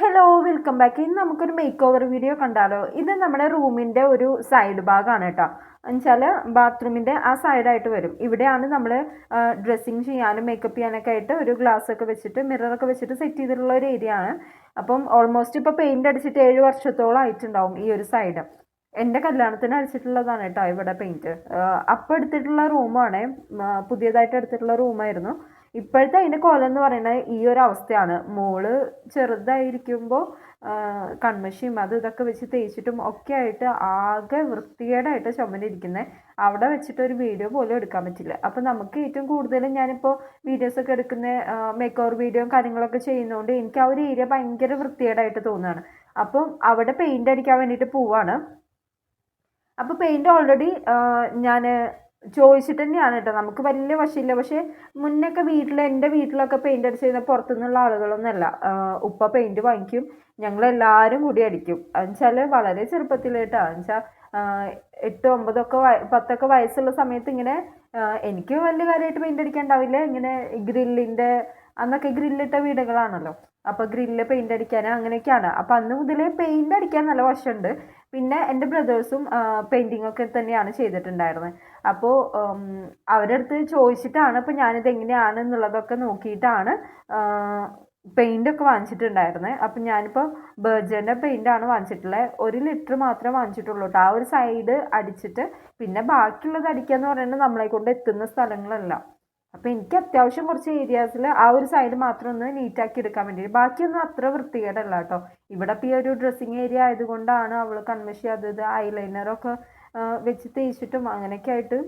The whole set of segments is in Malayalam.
ഹലോ വെൽക്കം ബാക്ക് ഇന്ന് നമുക്കൊരു മേക്ക് ഓവർ വീഡിയോ കണ്ടാലോ? ഇത് നമ്മുടെ റൂമിന്റെ ഒരു സൈഡ് ഭാഗമാണ് കേട്ടോ. എന്നുവെച്ചാൽ ബാത്റൂമിന്റെ ആ സൈഡായിട്ട് വരും. ഇവിടെയാണ് നമ്മൾ ഡ്രസ്സിങ് ചെയ്യാനും മേക്കപ്പ് ചെയ്യാനൊക്കെ ആയിട്ട് ഒരു ഗ്ലാസ് ഒക്കെ വെച്ചിട്ട് മിററൊക്കെ വെച്ചിട്ട് സെറ്റ് ചെയ്തിട്ടുള്ള ഒരു ഏരിയ ആണ്. അപ്പം ഓൾമോസ്റ്റ് ഇപ്പോൾ പെയിന്റ് അടിച്ചിട്ട് ഏഴ് വർഷത്തോളം ആയിട്ടുണ്ടാവും ഈ ഒരു സൈഡ് എന്റെ കല്യാണത്തിന് അടിച്ചിട്ടുള്ളതാണ് കേട്ടോ ഇവിടെ പെയിന്റ് അപ്പം എടുത്തിട്ടുള്ള റൂമാണ് പുതിയതായിട്ട് എടുത്തിട്ടുള്ള റൂമായിരുന്നു ഇപ്പോഴത്തെ അതിന്റെ കൊല എന്ന് പറയുന്നത് ഈ ഒരു അവസ്ഥയാണ്. മോൾ ചെറുതായിരിക്കുമ്പോൾ കൺമഷിയും അത് ഇതൊക്കെ വെച്ച് തേച്ചിട്ടും ഒക്കെ ആയിട്ട് ആകെ വൃത്തികേടായിട്ട് ചുമലിരിക്കുന്നത് അവിടെ വെച്ചിട്ട് ഒരു വീഡിയോ പോലും എടുക്കാൻ പറ്റില്ല. അപ്പം നമുക്ക് ഏറ്റവും കൂടുതൽ ഞാനിപ്പോൾ വീഡിയോസൊക്കെ എടുക്കുന്ന മേക്ക് ഓവർ വീഡിയോയും കാര്യങ്ങളൊക്കെ ചെയ്യുന്നതുകൊണ്ട് എനിക്ക് ആ ഒരു ഏരിയ ഭയങ്കര വൃത്തികേടായിട്ട് തോന്നുകയാണ് അപ്പം അവിടെ പെയിന്റ് അടിക്കാൻ വേണ്ടിയിട്ട് പോവാണ്. അപ്പോൾ പെയിന്റ് ഓൾറെഡി ഞാൻ ചോദിച്ചിട്ട് തന്നെയാണ് കേട്ടോ നമുക്ക് വലിയ വശമില്ല പക്ഷേ മുന്നൊക്കെ വീട്ടിൽ എന്റെ വീട്ടിലൊക്കെ പെയിന്റ് അടിച്ച് കഴിഞ്ഞാൽ പുറത്തുനിന്നുള്ള ആളുകളൊന്നുമല്ല ഉപ്പ പെയിന്റ് വാങ്ങിക്കും. ഞങ്ങളെല്ലാവരും കൂടി അടിക്കും. എന്നുവെച്ചാൽ വളരെ ചെറുപ്പത്തിൽ കേട്ടോ എന്നുവെച്ചാൽ എട്ട് ഒമ്പതൊക്കെ പത്തൊക്കെ വയസ്സുള്ള സമയത്ത് ഇങ്ങനെ എനിക്ക് വലിയ കാര്യമായിട്ട് പെയിന്റ് അടിക്കാൻ ഉണ്ടാവില്ല. ഇങ്ങനെ ഗ്രില്ലിന്റെ അന്നൊക്കെ ഗ്രില്ലിട്ട വീടുകളാണല്ലോ. അപ്പോൾ ഗ്രില്ല് പെയിന്റ് അടിക്കാൻ അങ്ങനെയൊക്കെയാണ്. അപ്പോൾ അന്ന് മുതലേ പെയിന്റ് അടിക്കാൻ നല്ല വശമുണ്ട്. പിന്നെ എന്റെ ബ്രദേഴ്സും പെയിന്റിംഗ് ഒക്കെ തന്നെയാണ് ചെയ്തിട്ടുണ്ടായിരുന്നത് അപ്പോൾ അവരുടെ അടുത്ത് ചോദിച്ചിട്ടാണ് ഇപ്പോൾ ഞാനിത് എങ്ങനെയാണ് എന്നുള്ളതൊക്കെ നോക്കിയിട്ടാണ് പെയിന്റ് ഒക്കെ വാങ്ങിച്ചിട്ടുണ്ടായിരുന്നത് അപ്പം ഞാനിപ്പോൾ ബർജന്റെ പെയിന്റാണ് വാങ്ങിച്ചിട്ടുള്ളത് ഒരു ലിറ്റർ മാത്രമേ വാങ്ങിച്ചിട്ടുള്ളൂ കേട്ടോ ആ ഒരു സൈഡ് അടിച്ചിട്ട് പിന്നെ ബാക്കിയുള്ളത് അടിക്കുക എന്ന് പറയുന്നത് നമ്മളെ കൊണ്ട് എത്തുന്ന സ്ഥലങ്ങളല്ല. അപ്പോൾ എനിക്ക് അത്യാവശ്യം കുറച്ച് ഏരിയാസിൽ ആ ഒരു സൈഡ് മാത്രം ഒന്ന് നീറ്റാക്കി എടുക്കാൻ വേണ്ടി ബാക്കിയൊന്നും അത്ര വൃത്തികേടല്ല കേട്ടോ ഇവിടെ ഇപ്പോൾ ഈ ഒരു ഡ്രസ്സിങ് ഏരിയ ആയതുകൊണ്ടാണ് അവൾ കൺമഷി അത് ഇത് ഐലൈനറൊക്കെ വെച്ച് തേച്ചിട്ടും അങ്ങനെയൊക്കെ ആയിട്ട്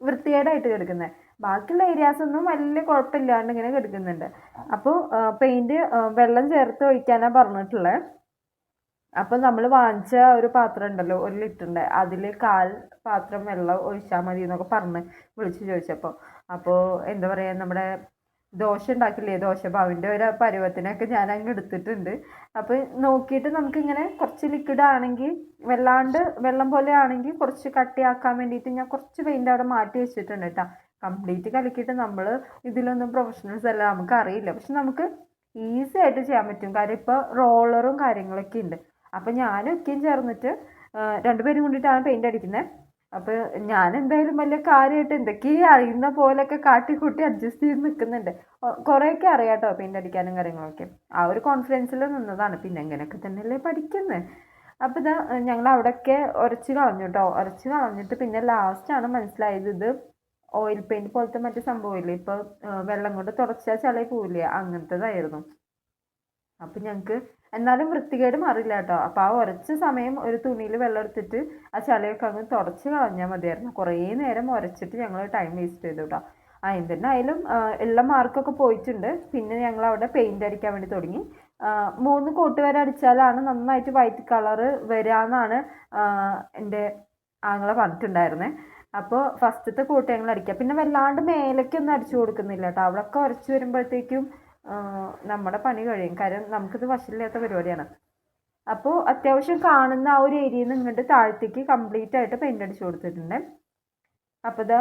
വൃത്തികേടായിട്ട് കിടക്കുന്നത് ബാക്കിയുള്ള ഏരിയാസ് ഒന്നും വലിയ കുഴപ്പമില്ലാണ്ട് ഇങ്ങനെ കിടക്കുന്നുണ്ട്. അപ്പോൾ പെയിന്റ് വെള്ളം ചേർത്ത് ഒഴിക്കാനാണ് പറഞ്ഞിട്ടുള്ളത് അപ്പോൾ നമ്മൾ വാങ്ങിച്ച ഒരു പാത്രം ഉണ്ടല്ലോ ഒരു ലിറ്ററിന്റെ അതിൽ കാൽ പാത്രം വെള്ളം ഒഴിച്ചാൽ മതി എന്നൊക്കെ പറഞ്ഞ് വിളിച്ച് ചോദിച്ചപ്പോൾ അപ്പോൾ എന്താ പറയുക നമ്മുടെ ദോശ ഉണ്ടാക്കില്ലേ ദോശമാവിന്റെ ഒരു പരുവത്തിനൊക്കെ ഞാൻ അങ്ങ് എടുത്തിട്ടുണ്ട്. അപ്പോൾ നോക്കിയിട്ട് നമുക്കിങ്ങനെ കുറച്ച് ലിക്വിഡ് ആണെങ്കിൽ വെള്ളാണ്ട് വെള്ളം പോലെ ആണെങ്കിൽ കുറച്ച് കട്ടിയാക്കാൻ വേണ്ടിയിട്ട് ഞാൻ കുറച്ച് പെയിന്റ് അവിടെ മാറ്റി വെച്ചിട്ടുണ്ട് കേട്ടോ കംപ്ലീറ്റ് കലക്കിയിട്ട് നമ്മൾ ഇതിലൊന്നും പ്രൊഫഷണൽസ് അല്ല നമുക്ക് അറിയില്ല പക്ഷെ നമുക്ക് ഈസി ആയിട്ട് ചെയ്യാൻ പറ്റും. കാര്യം ഇപ്പോൾ റോളറും കാര്യങ്ങളൊക്കെ ഉണ്ട്. അപ്പം ഞാനും ഒക്കെയും ചേർന്നിട്ട് രണ്ടുപേരും കൂടിയിട്ടാണ് പെയിന്റ് അടിക്കുന്നത് അപ്പോൾ ഞാൻ എന്തായാലും വലിയ കാര്യമായിട്ട് എന്തൊക്കെയാ അറിയുന്ന പോലെയൊക്കെ കാട്ടിക്കൂട്ടി അഡ്ജസ്റ്റ് ചെയ്ത് നിൽക്കുന്നുണ്ട് കുറേയൊക്കെ അറിയാം കേട്ടോ പെയിന്റ് അടിക്കാനും കാര്യങ്ങളൊക്കെ. ആ ഒരു കോൺഫിഡൻസിൽ നിന്നതാണ്. പിന്നെ എങ്ങനെയൊക്കെ തന്നെയല്ലേ പഠിക്കുന്നത് അപ്പോൾ ഇതാ ഞങ്ങൾ അവിടെയൊക്കെ ഉരച്ച് കളഞ്ഞു കേട്ടോ ഉരച്ച് കളഞ്ഞിട്ട് പിന്നെ ലാസ്റ്റാണ് മനസ്സിലായത് ഇത് ഓയിൽ പെയിന്റ് പോലത്തെ മറ്റു സംഭവമില്ലേ ഇപ്പോൾ വെള്ളം കൊണ്ട് തുടച്ചാൽ ചളി പോവില്ലേ? അങ്ങനത്തേതായിരുന്നു. അപ്പം ഞങ്ങൾക്ക് എന്നാലും വൃത്തികേട് മാറില്ല കേട്ടോ. അപ്പോൾ ആ ഉരച്ച സമയം ഒരു തുണിയിൽ വെള്ളം എടുത്തിട്ട് ആ ചളിയൊക്കെ അങ്ങ് തുടച്ച് കളഞ്ഞാൽ മതിയായിരുന്നു. കുറേ നേരം ഉരച്ചിട്ട് ഞങ്ങൾ ടൈം വേസ്റ്റ് ചെയ്തു കേട്ടോ. ആ എന്തിനായാലും ഉള്ള മാർക്കൊക്കെ പോയിട്ടുണ്ട്. പിന്നെ ഞങ്ങൾ അവിടെ പെയിന്റ് അടിക്കാൻ വേണ്ടി തുടങ്ങി. മൂന്ന് കോട്ട് വരെ അടിച്ചാലാണ് നന്നായിട്ട് വൈറ്റ് കളറ് വരാമെന്നാണ് എന്റെ ആങ്ങളെ പറഞ്ഞിട്ടുണ്ടായിരുന്നത് അപ്പോൾ ഫസ്റ്റത്തെ കോട്ട് ഞങ്ങൾ അടിക്കുക. പിന്നെ വല്ലാണ്ട് മേലേക്കൊന്നും അടിച്ചു കൊടുക്കുന്നില്ല കേട്ടോ. അവിടെയൊക്കെ ഉരച്ച് വരുമ്പോഴത്തേക്കും നമ്മുടെ പണി കഴിയും. കാര്യം നമുക്കിത് വശമില്ലാത്ത പരിപാടിയാണ്. അപ്പോൾ അത്യാവശ്യം കാണുന്ന ആ ഒരു ഏരിയയിൽ നിന്ന് ഇങ്ങോട്ട് താഴത്തേക്ക് കംപ്ലീറ്റ് ആയിട്ട് പെയിന്റ് അടിച്ചു കൊടുത്തിട്ടുണ്ട്. അപ്പോൾ ഇതാ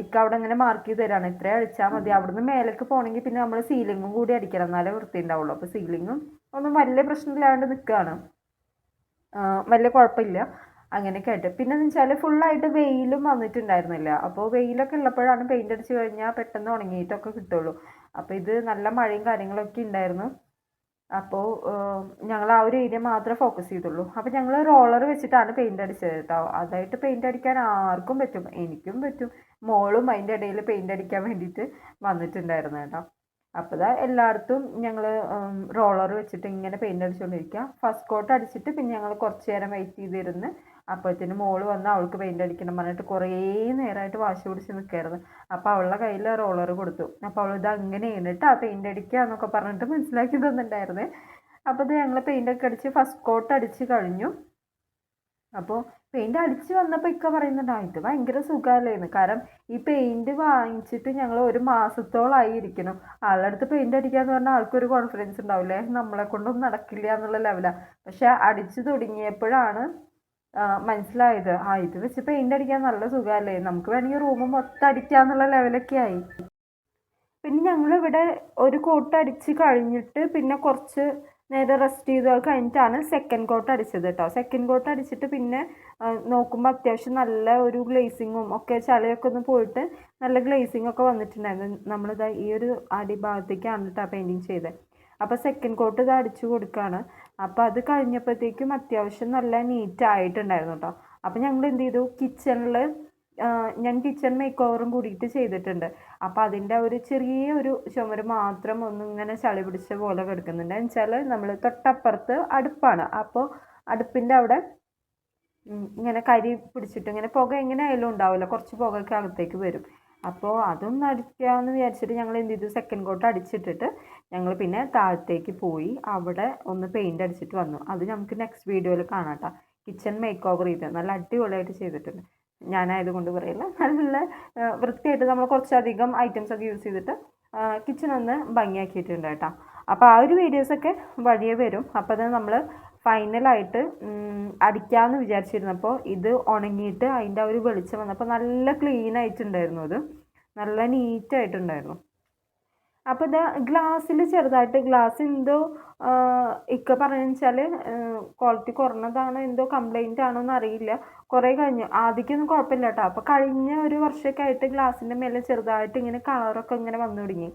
ഇക്ക അവിടെ ഇങ്ങനെ മാർക്ക് ചെയ്ത് തരാണ്. ഇത്രയും അടിച്ചാൽ മതി. അവിടുന്ന് മേലേക്ക് പോകണമെങ്കിൽ പിന്നെ നമ്മൾ സീലിങ്ങും കൂടി അടിക്കണം. എന്നാലേ വൃത്തി ഉണ്ടാവുള്ളൂ. അപ്പോൾ സീലിങ്ങും ഒന്നും വലിയ പ്രശ്നമില്ലാണ്ട് നിൽക്കുകയാണ് വലിയ കുഴപ്പമില്ല. അങ്ങനെയൊക്കെ ആയിട്ട്. പിന്നെ എന്ന് വെച്ചാൽ ഫുള്ളായിട്ട് വെയിലും വന്നിട്ടുണ്ടായിരുന്നില്ല. അപ്പോൾ വെയിലൊക്കെ ഉള്ളപ്പോഴാണ് പെയിന്റ് അടിച്ച് കഴിഞ്ഞാൽ പെട്ടെന്ന് ഉണങ്ങിയിട്ടൊക്കെ കിട്ടുള്ളൂ. അപ്പോൾ ഇത് നല്ല മഴയും കാര്യങ്ങളൊക്കെ ഉണ്ടായിരുന്നു. അപ്പോൾ ഞങ്ങൾ ആ ഒരു ഏരിയ മാത്രമേ ഫോക്കസ് ചെയ്തുള്ളൂ. അപ്പോൾ ഞങ്ങൾ റോളർ വെച്ചിട്ടാണ് പെയിന്റ് അടിച്ചത് കേട്ടോ അതായിട്ട് പെയിന്റ് അടിക്കാൻ ആർക്കും പറ്റും. എനിക്കും പറ്റും. മോളും അതിന്റെ ഇടയിൽ പെയിന്റ് അടിക്കാൻ വേണ്ടിയിട്ട് വന്നിട്ടുണ്ടായിരുന്നു കേട്ടോ അപ്പോൾ ഇതാ എല്ലായിടത്തും ഞങ്ങൾ റോളർ വെച്ചിട്ട് ഇങ്ങനെ പെയിന്റ് അടിച്ചുകൊണ്ടിരിക്കുക ഫസ്റ്റ് കോട്ട് അടിച്ചിട്ട് പിന്നെ ഞങ്ങൾ കുറച്ച് നേരം വെയിറ്റ് ചെയ്തിരുന്ന് അപ്പോഴത്തേന് മോൾ വന്ന് അവൾക്ക് പെയിന്റ് അടിക്കണം പറഞ്ഞിട്ട് കുറേ നേരമായിട്ട് വാശി പിടിച്ച് നിൽക്കായിരുന്നു അപ്പോൾ അവളുടെ കയ്യിൽ റോളർ കൊടുത്തു. അപ്പോൾ അവൾ ഇത് അങ്ങനെ ചെയ്തിട്ട് ആ പെയിന്റ് അടിക്കുക എന്നൊക്കെ പറഞ്ഞിട്ട് മനസ്സിലാക്കി തന്നിട്ടുണ്ടായിരുന്നേ. അപ്പോൾ ഇത് ഞങ്ങൾ പെയിന്റ് ഒക്കെ അടിച്ച് ഫസ്റ്റ് കോട്ട് അടിച്ച് കഴിഞ്ഞു. അപ്പോൾ പെയിന്റ് അടിച്ച് വന്നപ്പോൾ ഇക്ക പറയുന്നുണ്ട് ഇത് ഭയങ്കര സുഖമല്ലായിരുന്നു കാരണം ഈ പെയിന്റ് വാങ്ങിച്ചിട്ട് ഞങ്ങൾ ഒരു മാസത്തോളമായി ഇരിക്കണം ആളുടെ അടുത്ത് പെയിന്റ് അടിക്കാന്ന് പറഞ്ഞാൽ ആൾക്കൊരു കോൺഫിഡൻസ് ഉണ്ടാവില്ലേ? നമ്മളെ കൊണ്ടൊന്നും നടക്കില്ല എന്നുള്ള ലെവലാണ് പക്ഷേ അടിച്ചു തുടങ്ങിയപ്പോഴാണ് മനസ്സിലായത്. ആ ഇത് വെച്ച് പെയിന്റ് അടിക്കാൻ നല്ല സുഖമല്ലേ? നമുക്ക് വേണമെങ്കിൽ റൂം മൊത്തം അടിക്കാന്നുള്ള ലെവലൊക്കെ ആയി. പിന്നെ ഞങ്ങൾ ഇവിടെ ഒരു കോട്ട് അടിച്ച് കഴിഞ്ഞിട്ട് പിന്നെ കുറച്ച് നേരെ റെസ്റ്റ് ചെയ്ത് കഴിഞ്ഞിട്ടാണ് സെക്കൻഡ് കോട്ട് അടിച്ചത് കേട്ടോ സെക്കൻഡ് കോട്ട് അടിച്ചിട്ട് പിന്നെ നോക്കുമ്പോൾ അത്യാവശ്യം നല്ല ഒരു ഗ്ലേസിങ്ങും ഒക്കെ ചളിയൊക്കെ ഒന്ന് പോയിട്ട് നല്ല ഗ്ലേസിംഗ് ഒക്കെ വന്നിട്ടുണ്ടായിരുന്നു. നമ്മളിത് ഈ ഒരു അടിഭാഗത്തേക്കാണ് കേട്ടോ പെയിന്റിങ് ചെയ്തത് അപ്പോൾ സെക്കൻഡ് കോട്ട് ഇത് അടിച്ചു കൊടുക്കുകയാണ് അപ്പോൾ അത് കഴിഞ്ഞപ്പോഴത്തേക്കും അത്യാവശ്യം നല്ല നീറ്റ് ആയിട്ടുണ്ടായിരുന്നു കേട്ടോ അപ്പോൾ ഞങ്ങൾ എന്ത് ചെയ്തു? കിച്ചണിൽ ഞാൻ കിച്ചൺ മേക്ക് ഓവറും കൂടിയിട്ട് ചെയ്തിട്ടുണ്ട്. അപ്പോൾ അതിന്റെ ഒരു ചെറിയ ഒരു ചുമര് മാത്രം ഒന്ന് ഇങ്ങനെ ചളി പിടിച്ച പോലെ കിടക്കുന്നുണ്ട്. എന്നുവെച്ചാൽ നമ്മൾ തൊട്ടപ്പുറത്ത് അടുപ്പാണ്. അപ്പോൾ അടുപ്പിന്റെ അവിടെ ഇങ്ങനെ കരി പിടിച്ചിട്ട് ഇങ്ങനെ പുക എങ്ങനെ ആയാലും ഉണ്ടാവില്ല കുറച്ച് പുകയൊക്കെ അകത്തേക്ക് വരും. അപ്പോൾ അതൊന്ന് അടിക്കാമെന്ന് വിചാരിച്ചിട്ട് ഞങ്ങൾ എന്ത് ചെയ്തു? സെക്കൻഡ് കോട്ട് അടിച്ചിട്ടിട്ട് ഞങ്ങൾ പിന്നെ താഴത്തേക്ക് പോയി അവിടെ ഒന്ന് പെയിന്റ് അടിച്ചിട്ട് വന്നു. അത് നമുക്ക് നെക്സ്റ്റ് വീഡിയോയിൽ കാണാം കേട്ടോ കിച്ചൺ മേക്ക് ഓവർ ചെയ്ത്. നല്ല അടിപൊളിയായിട്ട് ചെയ്തിട്ടുണ്ട്. ഞാനായതുകൊണ്ട് പറയില്ല. നല്ല വൃത്തിയായിട്ട് നമ്മൾ കുറച്ചധികം ഐറ്റംസ് ഒക്കെ യൂസ് ചെയ്തിട്ട് കിച്ചൺ ഒന്ന് ഭംഗിയാക്കിയിട്ടുണ്ട് കേട്ടോ അപ്പോൾ ആ ഒരു വീഡിയോസൊക്കെ വഴിയേ വരും. അപ്പോൾ അത് നമ്മൾ ഫൈനലായിട്ട് അടിക്കാമെന്ന് വിചാരിച്ചിരുന്നപ്പോൾ ഇത് ഉണങ്ങിയിട്ട് അതിന്റെ ഒരു വെളിച്ചം വന്നപ്പോൾ നല്ല ക്ലീൻ ആയിട്ടുണ്ടായിരുന്നു അത്. നല്ല നീറ്റായിട്ടുണ്ടായിരുന്നു അപ്പോൾ ഇത് ഗ്ലാസ്സിൽ ചെറുതായിട്ട് ഗ്ലാസ് എന്തോ ഇക്ക പറഞ്ഞു വെച്ചാൽ ക്വാളിറ്റി കുറഞ്ഞതാണോ എന്തോ കംപ്ലൈന്റ് ആണോ എന്ന് അറിയില്ല. കുറേ കഴിഞ്ഞു. ആദ്യമൊന്നും കുഴപ്പമില്ല കേട്ടോ അപ്പോൾ കഴിഞ്ഞ ഒരു വർഷമൊക്കെ ആയിട്ട് ഗ്ലാസിന്റെ മേലെ ചെറുതായിട്ട് ഇങ്ങനെ കളറൊക്കെ ഇങ്ങനെ വന്നു തുടങ്ങി.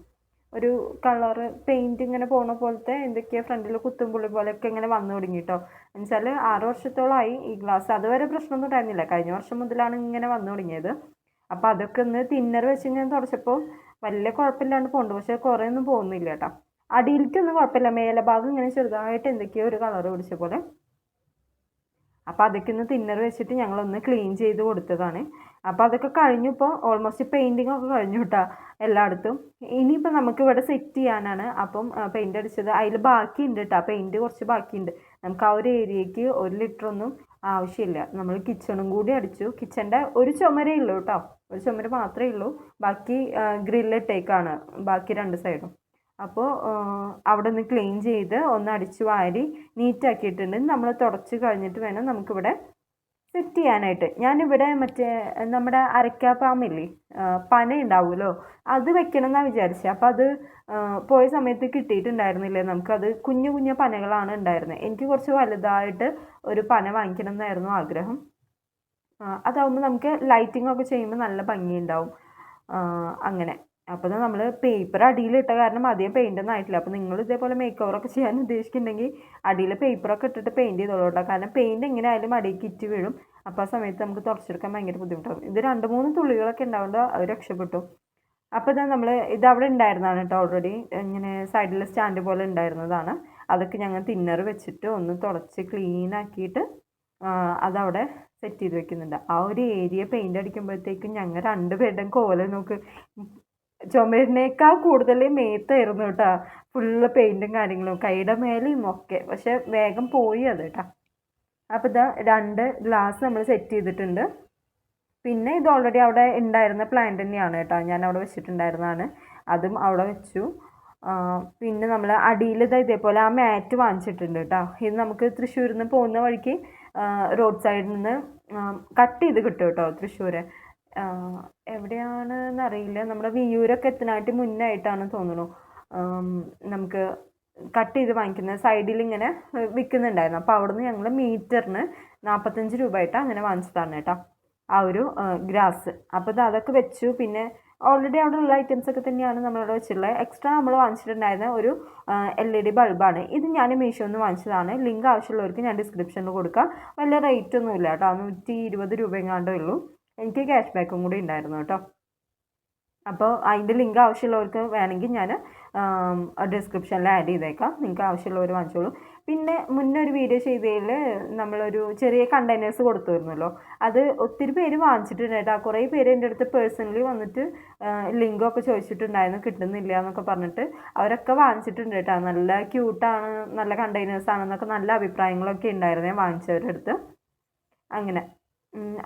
ഒരു കളർ പെയിന്റ് ഇങ്ങനെ പോണ പോലത്തെ എന്തൊക്കെയോ ഫ്രണ്ടിൽ കുത്തുമ്പുള്ളി പോലെയൊക്കെ ഇങ്ങനെ വന്നു തുടങ്ങി കേട്ടോ എന്നുവെച്ചാൽ ആറ് വർഷത്തോളമായി ഈ ഗ്ലാസ് അതുവരെ പ്രശ്നമൊന്നും ഉണ്ടായിരുന്നില്ല. കഴിഞ്ഞ വർഷം മുതലാണ് ഇങ്ങനെ വന്നു തുടങ്ങിയത്. അപ്പോൾ അതൊക്കെ ഒന്ന് തിന്നർ വെച്ച് ഞാൻ തുടച്ചപ്പോൾ വലിയ കുഴപ്പമില്ലാണ്ട് പോകുന്നുണ്ട് പക്ഷേ കുറേ ഒന്നും പോകുന്നില്ല കേട്ടോ. അടിയിലേക്കൊന്നും കുഴപ്പമില്ല. മേലെ ഭാഗം ഇങ്ങനെ ചെറുതായിട്ട് എന്തൊക്കെയോ ഒരു കളർ പിടിച്ച പോലെ. അപ്പോൾ അതൊക്കെ ഒന്ന് തിന്നർ വെച്ചിട്ട് ഞങ്ങളൊന്ന് ക്ലീൻ ചെയ്ത് കൊടുത്തതാണ്. അപ്പോൾ അതൊക്കെ കഴിഞ്ഞു ഇപ്പോൾ ഓൾമോസ്റ്റ് പെയിന്റിംഗ് ഒക്കെ കഴിഞ്ഞു കേട്ടോ എല്ലായിടത്തും. ഇനിയിപ്പോൾ നമുക്ക് ഇവിടെ സെറ്റ് ചെയ്യാനാണ്. അപ്പം പെയിന്റ് അടിച്ചത്. അതിൽ ബാക്കിയുണ്ട് കേട്ടോ പെയിന്റ് കുറച്ച് ബാക്കിയുണ്ട്. നമുക്ക് ആ ഒരു ഏരിയയ്ക്ക് ഒരു ലിറ്റർ ഒന്നും ആവശ്യമില്ല. നമ്മൾ കിച്ചണും കൂടി അടിച്ചു. കിച്ചന്റെ ഒരു ചുമരേ ഉള്ളൂ കേട്ടോ ഒരു ചുമര് മാത്രമേ ഉള്ളൂ. ബാക്കി ഗ്രില്ലിട്ടേക്കാണ് ബാക്കി രണ്ട് സൈഡും അപ്പോൾ അവിടെ നിന്ന് ക്ലീൻ ചെയ്ത് ഒന്ന് അടിച്ച് വാരി നീറ്റാക്കിയിട്ടുണ്ട് നമ്മൾ തുടച്ച് കഴിഞ്ഞിട്ട് വേണം നമുക്കിവിടെ സെറ്റ് ചെയ്യാനായിട്ട്. ഞാനിവിടെ മറ്റേ നമ്മുടെ അരക്കാപ്പാമില്ലേ പന ഉണ്ടാവുമല്ലോ അത് വെക്കണം എന്നാണ് വിചാരിച്ചത് അപ്പോൾ അത് പോയ സമയത്ത് കിട്ടിയിട്ടുണ്ടായിരുന്നില്ലേ? നമുക്കത് കുഞ്ഞു കുഞ്ഞു പനകളാണ് ഉണ്ടായിരുന്നത് എനിക്ക് കുറച്ച് വലുതായിട്ട് ഒരു പന വാങ്ങിക്കണം എന്നായിരുന്നു ആഗ്രഹം അതാവുമ്പോൾ നമുക്ക് ലൈറ്റിംഗ് ഒക്കെ ചെയ്യുമ്പോൾ നല്ല ഭംഗിയുണ്ടാവും. അങ്ങനെ. അപ്പോൾ നമ്മൾ പേപ്പർ അടിയിലിട്ട കാരണം അധികം പെയിന്റ് ഒന്നും ആയിട്ടില്ല. അപ്പോൾ നിങ്ങൾ ഇതേപോലെ മേക്ക് ഓവറൊക്കെ ചെയ്യാൻ ഉദ്ദേശിക്കുന്നുണ്ടെങ്കിൽ അടിയിൽ പേപ്പറൊക്കെ ഇട്ടിട്ട് പെയിന്റ് ചെയ്തോളൂ കേട്ടോ കാരണം പെയിന്റ് എങ്ങനെ ആയാലും അടിയിൽ കിറ്റ് വീഴും. അപ്പോൾ ആ സമയത്ത് നമുക്ക് തുടച്ചെടുക്കാൻ ഭയങ്കര ബുദ്ധിമുട്ടാകും ഇത് രണ്ട് മൂന്ന് തുള്ളികളൊക്കെ ഉണ്ടാവുകൊണ്ട് അവർ രക്ഷപ്പെട്ടു. അപ്പോൾ ഇതാ നമ്മൾ ഇത് അവിടെ ഉണ്ടായിരുന്നതാണ് കേട്ടോ ഓൾറെഡി ഇങ്ങനെ സൈഡിൽ സ്റ്റാൻഡ് പോലെ ഉണ്ടായിരുന്നതാണ്. അതൊക്കെ ഞങ്ങൾ തിന്നർ വെച്ചിട്ട് ഒന്ന് തുടച്ച് ക്ലീൻ ആക്കിയിട്ട് അതവിടെ സെറ്റ് ചെയ്ത് വെക്കുന്നുണ്ട്. ആ ഒരു ഏരിയ പെയിന്റ് അടിക്കുമ്പോഴത്തേക്കും ഞങ്ങൾ രണ്ടുപേരുടെയും കോല നോക്ക്. ചുമരിനേക്കാൾ കൂടുതൽ മേത്തായിരുന്നു കേട്ടോ. ഫുള്ള് പെയിന്റും കാര്യങ്ങളും കൈയുടെ മേലെയും ഒക്കെ. പക്ഷെ വേഗം പോയി അത് കേട്ടോ. അപ്പോൾ ഇതാ രണ്ട് ഗ്ലാസ് നമ്മൾ സെറ്റ് ചെയ്തിട്ടുണ്ട്. പിന്നെ ഇത് ഓൾറെഡി അവിടെ ഉണ്ടായിരുന്ന പ്ലാന്റ് തന്നെയാണ് കേട്ടോ. ഞാൻ അവിടെ വെച്ചിട്ടുണ്ടായിരുന്നതാണ്. അതും അവിടെ വെച്ചു. പിന്നെ നമ്മൾ അടിയിൽ ഇതാ ഇതേപോലെ ആ മാറ്റ് വാങ്ങിച്ചിട്ടുണ്ട് കേട്ടോ. ഇത് നമുക്ക് തൃശ്ശൂരിൽ നിന്ന് പോകുന്ന വഴിക്ക് റോഡ് സൈഡിൽ നിന്ന് കട്ട് ചെയ്ത് കിട്ടും കേട്ടോ തൃശ്ശൂർ എവിടെയാണെന്ന് അറിയില്ല. നമ്മുടെ വിയൂരൊക്കെ എത്താനായിട്ട് മുന്നായിട്ടാണ് തോന്നുന്നു. നമുക്ക് കട്ട് ചെയ്ത് വാങ്ങിക്കുന്ന സൈഡിൽ ഇങ്ങനെ വിൽക്കുന്നുണ്ടായിരുന്നു. അപ്പോൾ അവിടുന്ന് ഞങ്ങൾ മീറ്ററിന് നാൽപ്പത്തഞ്ച് രൂപ ആയിട്ട് അങ്ങനെ വാങ്ങിച്ചതാണ് കേട്ടോ ആ ഒരു ഗ്രാസ്. അപ്പോൾ ഇത് അതൊക്കെ വെച്ചു. പിന്നെ ഓൾറെഡി അവിടെ ഉള്ള ഐറ്റംസ് ഒക്കെ തന്നെയാണ് നമ്മളവിടെ വെച്ചിട്ടുള്ളത് എക്സ്ട്രാ നമ്മൾ വാങ്ങിച്ചിട്ടുണ്ടായിരുന്ന ഒരു എൽ ഇ ഡി ബൾബാണ് ഇത് ഞാൻ മീഷോ നിന്ന് വാങ്ങിച്ചതാണ്. ലിങ്ക് ആവശ്യമുള്ളവർക്ക് ഞാൻ ഡിസ്ക്രിപ്ഷനിൽ കൊടുക്കാം. വലിയ റേറ്റ് ഒന്നും ഇല്ല കേട്ടോ നൂറ്റി ഇരുപത് രൂപ എങ്ങാണ്ടേ ഉള്ളൂ. എനിക്ക് ക്യാഷ് ബാക്കും കൂടി ഉണ്ടായിരുന്നു കേട്ടോ. അപ്പോൾ അതിന്റെ ലിങ്ക് ആവശ്യമുള്ളവർക്ക് വേണമെങ്കിൽ ഞാൻ ഡിസ്ക്രിപ്ഷനിൽ ആഡ് ചെയ്തേക്കാം. നിങ്ങൾക്ക് ആവശ്യമുള്ളവർ വാങ്ങിച്ചോളൂ. പിന്നെ മുന്നേ ഒരു വീഡിയോ ചെയ്തതിൽ നമ്മളൊരു ചെറിയ കണ്ടെയ്നേഴ്സ് കൊടുത്തുവരുന്നല്ലോ അത് ഒത്തിരി പേര് വാങ്ങിച്ചിട്ടുണ്ട് കേട്ടോ. കുറേ പേര് എന്റെ അടുത്ത് പേഴ്സണലി വന്നിട്ട് ലിങ്കൊക്കെ ചോദിച്ചിട്ടുണ്ടായിരുന്നു. കിട്ടുന്നില്ല എന്നൊക്കെ പറഞ്ഞിട്ട് അവരൊക്കെ വാങ്ങിച്ചിട്ടുണ്ട് കേട്ടോ. നല്ല ക്യൂട്ടാണ് നല്ല കണ്ടെയ്നേഴ്സ് ആണെന്നൊക്കെ നല്ല അഭിപ്രായങ്ങളൊക്കെ ഉണ്ടായിരുന്നേ വാങ്ങിച്ചവരുടെ അടുത്ത്. അങ്ങനെ.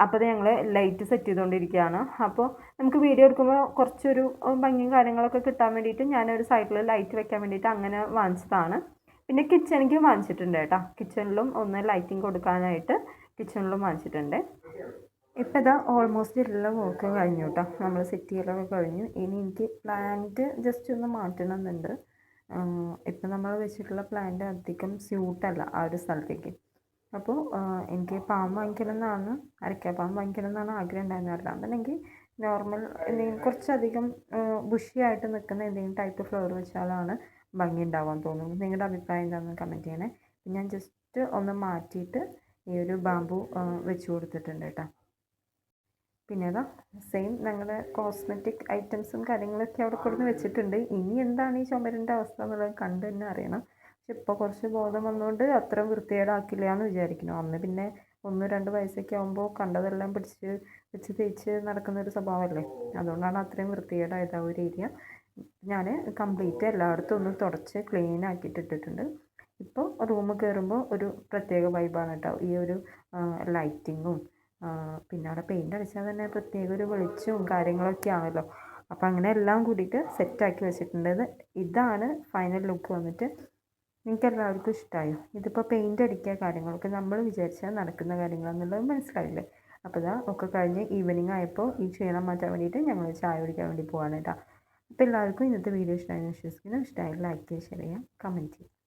അപ്പോൾ ഞങ്ങൾ ലൈറ്റ് സെറ്റ് ചെയ്തുകൊണ്ടിരിക്കുകയാണ് അപ്പോൾ നമുക്ക് വീഡിയോ എടുക്കുമ്പോൾ കുറച്ചൊരു ഭംഗിയും കാര്യങ്ങളൊക്കെ കിട്ടാൻ വേണ്ടിയിട്ട് ഞാനൊരു സൈഡിൽ ലൈറ്റ് വെക്കാൻ വേണ്ടിയിട്ട് അങ്ങനെ വാങ്ങിച്ചതാണ്. പിന്നെ കിച്ചണിക്ക് വാങ്ങിച്ചിട്ടുണ്ട് കേട്ടോ. കിച്ചണിലും ഒന്ന് ലൈറ്റിംഗ് കൊടുക്കാനായിട്ട് കിച്ചണിലും വാങ്ങിച്ചിട്ടുണ്ട്. ഇപ്പോൾ ഇതാ ഓൾമോസ്റ്റ് എല്ലാ വർക്ക് കഴിഞ്ഞു കേട്ടോ. നമ്മൾ സെറ്റ് ചെയ്യലൊക്കെ കഴിഞ്ഞു. ഇനി എനിക്ക് പ്ലാന്റ് ജസ്റ്റ് ഒന്ന് മാറ്റണമെന്നുണ്ട്. ഇപ്പം നമ്മൾ വെച്ചിട്ടുള്ള പ്ലാന്റ് അധികം സ്യൂട്ടല്ല ആ ഒരു സ്ഥലത്തേക്ക്. അപ്പോൾ എനിക്ക് പാമ്പ് വാങ്ങിക്കണം എന്നാണ് അരയ്ക്കാപ്പാമ്പ് വാങ്ങിക്കണം എന്നാണ് ആഗ്രഹം ഉണ്ടായിരുന്നത്. അല്ലാന്നുണ്ടെങ്കിൽ നോർമൽ എന്തെങ്കിലും കുറച്ചധികം ബുഷിയായിട്ട് നിൽക്കുന്ന എന്തെങ്കിലും ടൈപ്പ് ഫ്ലവർ വെച്ചാലാണ് ഭംഗി ഉണ്ടാവാൻ തോന്നുന്നു നിങ്ങളുടെ അഭിപ്രായം എന്താണെന്ന് കമന്റ് ചെയ്യണേ. ഞാൻ ജസ്റ്റ് ഒന്ന് മാറ്റിയിട്ട് ഈ ഒരു ബാമ്പു വെച്ച് കൊടുത്തിട്ടുണ്ട് കേട്ടോ. പിന്നെ അതാ സെയിം ഞങ്ങളുടെ കോസ്മെറ്റിക് ഐറ്റംസും കാര്യങ്ങളൊക്കെ അവിടെ കൊടുന്ന് വെച്ചിട്ടുണ്ട്. ഇനി എന്താണ് ഈ ചുമരിന്റെ അവസ്ഥ എന്നുള്ളത് കണ്ടു തന്നെ അറിയണം. ഇപ്പോൾ കുറച്ച് ബോധം വന്നുകൊണ്ട് അത്ര വൃത്തികേടാക്കില്ല എന്ന് വിചാരിക്കുന്നു. അന്ന് പിന്നെ ഒന്ന് രണ്ട് വയസ്സൊക്കെ ആകുമ്പോൾ കണ്ടതെല്ലാം പിടിച്ച് വെച്ച് തേച്ച് നടക്കുന്ന ഒരു സ്വഭാവമല്ലേ അതുകൊണ്ടാണ് അത്രയും വൃത്തികേടായത് ആ ഒരു ഏരിയ. ഞാൻ കംപ്ലീറ്റ് എല്ലായിടത്തും ഒന്ന് തുടച്ച് ക്ലീൻ ആക്കിയിട്ട് ഇട്ടിട്ടുണ്ട്. ഇപ്പോൾ റൂം കയറുമ്പോൾ ഒരു പ്രത്യേക വൈബാണ് കേട്ടോ. ഈ ഒരു ലൈറ്റിങ്ങും പിന്നെ അവിടെ പെയിന്റ് അടിച്ചാൽ തന്നെ പ്രത്യേക ഒരു വെളിച്ചവും കാര്യങ്ങളൊക്കെ ആണല്ലോ. അപ്പോൾ അങ്ങനെ എല്ലാം കൂടിയിട്ട് സെറ്റാക്കി വെച്ചിട്ടുണ്ട്. ഇതാണ് ഫൈനൽ ലുക്ക് വന്നിട്ട്. നിങ്ങൾക്ക് എല്ലാവർക്കും ഇഷ്ടമായോ ഇതിപ്പോൾ പെയിന്റ് അടിക്കുക കാര്യങ്ങളൊക്കെ നമ്മൾ വിചാരിച്ചാൽ നടക്കുന്ന കാര്യങ്ങളെന്നുള്ളത് മനസ്സിലായില്ലേ? അപ്പോൾ ഇതാ ഒക്കെ കഴിഞ്ഞ് ഈവനിങ് ആയപ്പോൾ ഈ ക്ഷീണം മാറ്റാൻ വേണ്ടിയിട്ട് ഞങ്ങൾ ചായ കുടിക്കാൻ വേണ്ടി പോവാണ് കേട്ടോ. അപ്പോൾ എല്ലാവർക്കും ഇന്നത്തെ വീഡിയോ ഇഷ്ടമായി വിശ്വസിക്കുന്നു. ഇഷ്ടമായി ലൈക്ക് ചെയ്യുക ഷെയർ ചെയ്യുക കമന്റ് ചെയ്യുക.